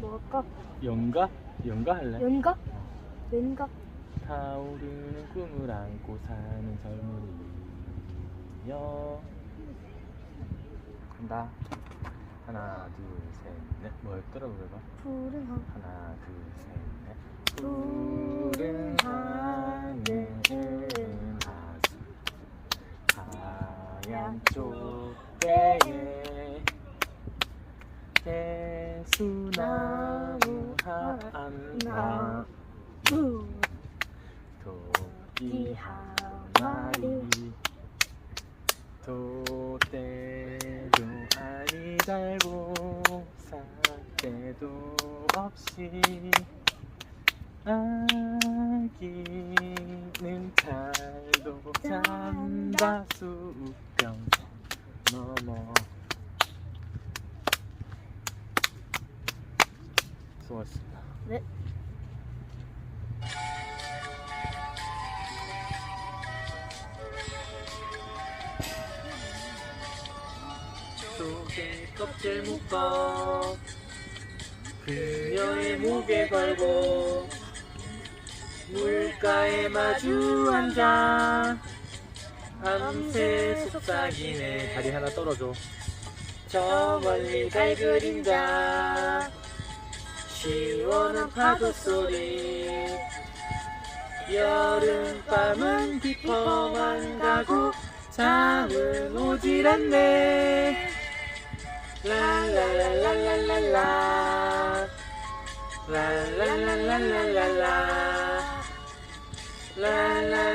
뭐 할까? 연가? 연가 할래? 연가? 왼가? 타오르는 꿈을 안고 사는 젊은이여 간다. 하나 둘셋넷. 뭐였더라 노래가? 푸른 하늘 하나 둘셋넷. 푸른 하늘은 하수 하얀 쪽배에 개수 나무 하나 푸 토끼 한 마리 돛대도 아니 달고 삿대도 없이 아기는 잘도 잔다 수평선 넘어 수고하셨습니다. 네. 속에 껍질 묶어. 그녀의 목에 걸고 물가에 마주 앉아. 밤새 속삭이네 다리 하나 떨어져. 저 멀리 달 그림자 시원한 파도 소리. 여름밤은 깊어만 가고 잠은 오질 않네. 랄랄랄랄랄랄라 랄랄랄랄랄랄라 랄랄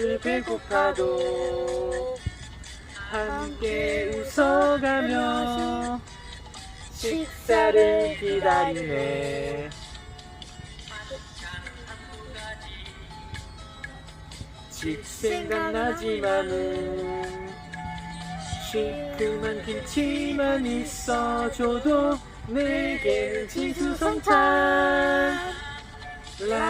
모두들 배고파도 함께 웃어가며 식사를 기다리네. 집 생각나지만은 시큼한 김치만 있어줘도 내게는 지수성찬 랄랄랄랄랄랄라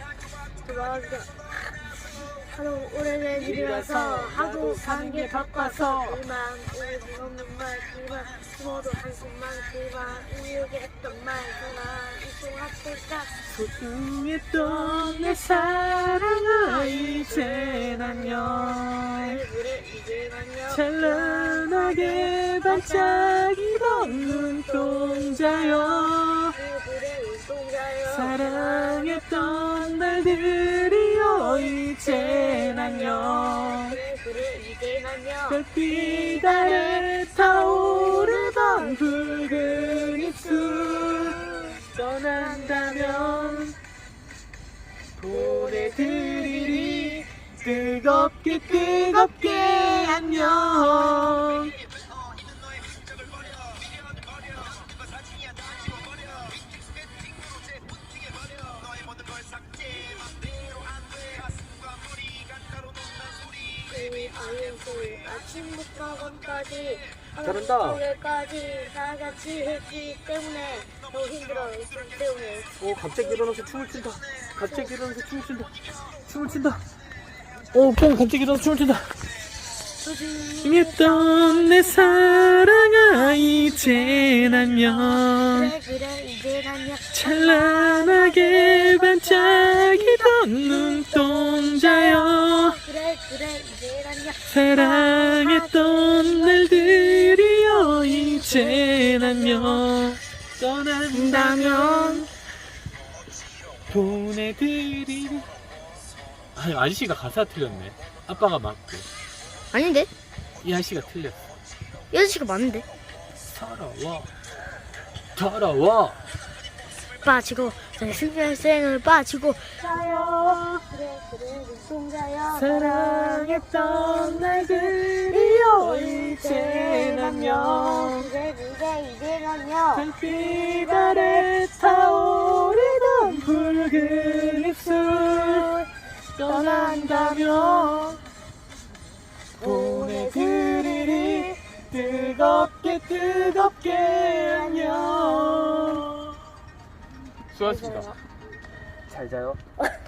아가기가 하도 오래된 일이라서 하도 사는 게 바빠서 그만 우리 없는 말 그만 숨어도 한숨만 그만 우리에게 했던 말 그만 이송합시다 소중했던 내 사랑아 이제 안녕 찬란하게 반짝이던 눈동자여 사랑했던 날들이여 이제 안녕 별빛 아래 타오르던 붉은 입술 떠난다면 보내드리리 뜨겁게 뜨겁게 안녕 아침부터 밤까지 잘한다. 까지 다 같이 했기 때문에 더 힘들어 있기 때문에. 오 갑자기 일어나서 춤을 춘다. 갑자기 일어나서 춤을 춘다. 춤을 춘다. 오 뽕 갑자기 일어나서 춤을 춘다. 소중했던 내 사랑아 그래 이제 안녕 찬란하게 반짝이던 눈동자여 그래 이제 사랑했던 날들이여 이젠 안녕 떠난다면 보내드리리 아니 아저씨가 가사 틀렸네. 아빠가 맞고. 아닌데? 이 아저씨가 틀렸어. 6시가 맞는데? 서러워. 돌아와 빠지고 내 승결생을 빠지고 자요. 그래 그래 눈동자야 사랑했던 날들이여 이젠 안녕 그래 그래 이젠 안녕 달빛 아래 타오르던 붉은 입술 떠난다면 보내드리리 뜨겁게 뜨겁게 안녕 수고하셨습니다 잘 자요